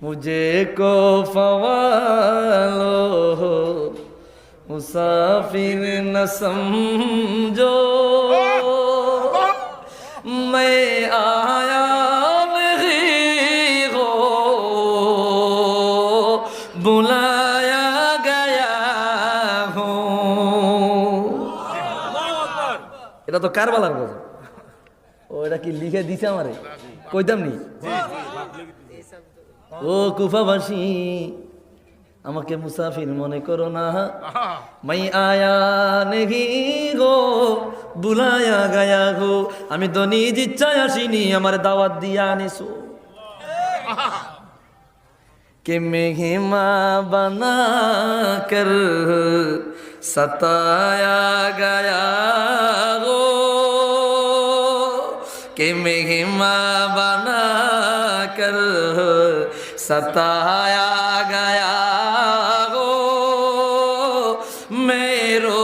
مجھے کو فوالو مسافر نہ سمجھو میں آیا نہیں ہو بلایا گیا ہوں এটা তো কারবালার গজল ও এটা কি লিখে দিছে আমারে কইতাম নি ও কুফাবাসী, আমাকে মুসাফির মনে করো না। মাই আয়া নেহি গো, বুলায়া গায়া গো, আমি তো নিজ ইচ্ছায় আসিনি, আমার দাওয়াত দিয়া আনিসো কে মেঘে মা বানা কর, সতায়া গায়া গো। কে মেঘে মা বানা कर सताया गया हो मेरो